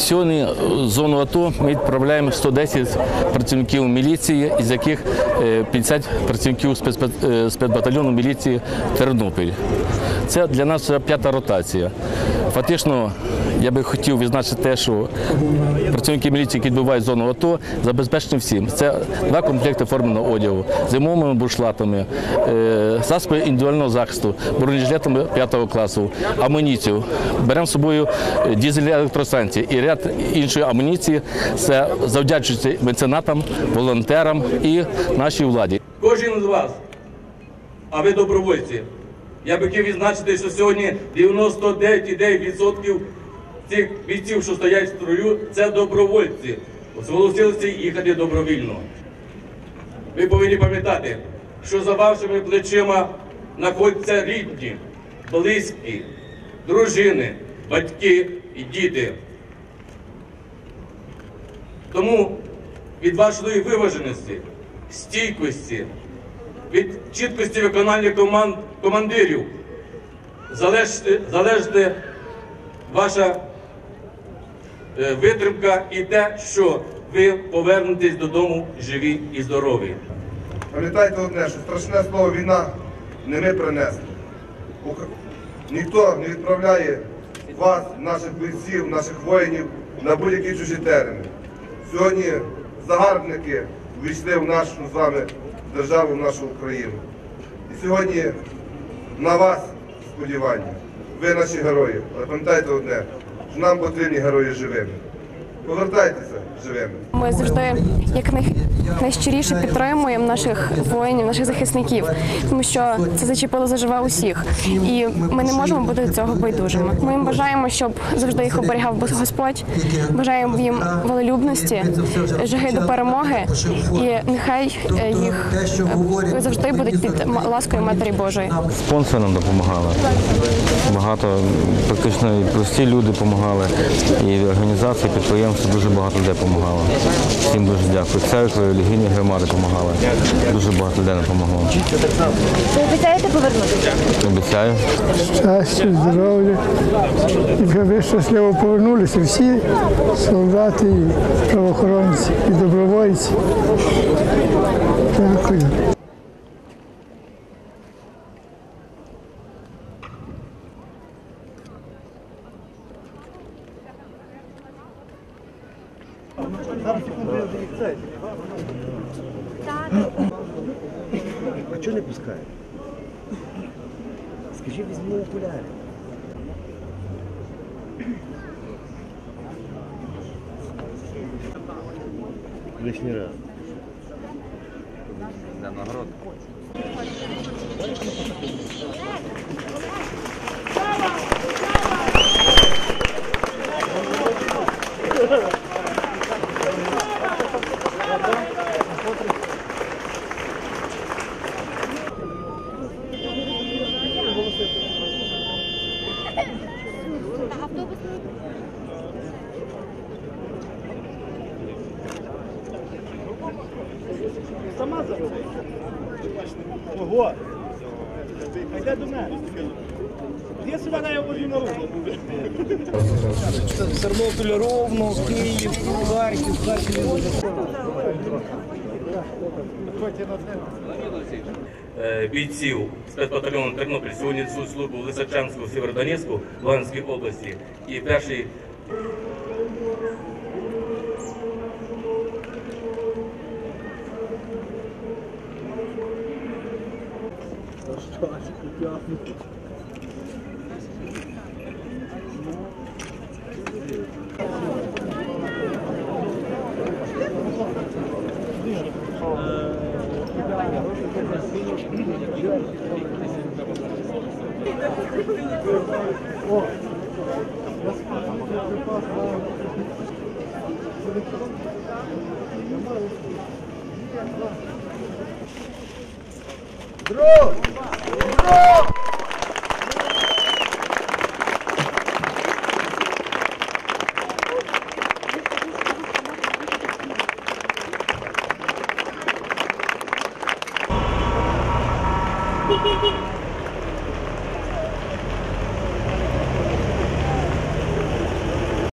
Сьогодні в зону АТО ми відправляємо 110 працівників міліції, із яких е, 50 працівників е, спецбатальйону міліції Тернопіль. Це для нас п'ята ротація. Фактично, я би хотів відзначити те, що працівники міліції, які відбувають зону АТО, забезпечені всім. Це два комплекти форменого одягу, зимовими бушлатами, е, засоби індивідуального захисту, бронежилетами 5 класу, амуніцію. Беремо з собою е, дізельні електростанції і ряд іншої амуніції. Це завдячується меценатам, волонтерам і нашій владі. Кожен з вас, а ви добровольці. Я би хотів відзначити, що сьогодні 99,9% цих бійців, що стоять в строю, це добровольці. Зголосилися їхати добровільно. Ви повинні пам'ятати, що за вашими плечима знаходяться рідні, близькі, дружини, батьки і діти. Тому від вашої виваженості, стійкості, від чіткості виконання команд командирів залежить, ваша е, витримка і те, що ви повернетесь додому живі і здорові. Пам'ятайте одне, що страшне слово війна не ми принесли. Ніхто не відправляє вас, наших бійців, наших воїнів на будь-які чужі терени. Сьогодні загарбники війшли в нашу з вами державу, нашу Україну. І сьогодні на вас сподівання. Ви наші герої. Але пам'ятайте одне, що нам потрібні герої живими. Повертайтеся живими. Ми завжди як най... найщиріше підтримуємо наших воїнів, наших захисників, тому що це зачепило заживе усіх, і ми не можемо бути до цього байдужими. Ми їм бажаємо, щоб завжди їх оберігав Господь. Бажаємо їм волелюбності, жаги до перемоги, і нехай е, їх е, завжди будуть під ласкою Матері Божої. Спонсори нам допомагали. Багато, практично прості люди допомагали, і організації, підприємства дуже багато людей допомагало. Всім дуже дякую. Церкви, релігійні громади допомагали. Дуже багато людей допомогло. Ви обіцяєте повернутися? Обіцяю. щастя, здоров'я. І ви щасливо повернулися всі солдати, і правоохоронці, і добровольці. Дякую. А чого не пускає? Скажи, візьми окуляри. Лишній раз. Ого! Йде до мене. Я себе не обожу на руку. Тернопіль ровно, Київ, Харків, Харків. Е, бійців спецбатальйону Тернопіль сьогодні несуть службу в Лисичанську, Сєвєродонецьку, Луганській області. І перший Здорово! Hee hee hee!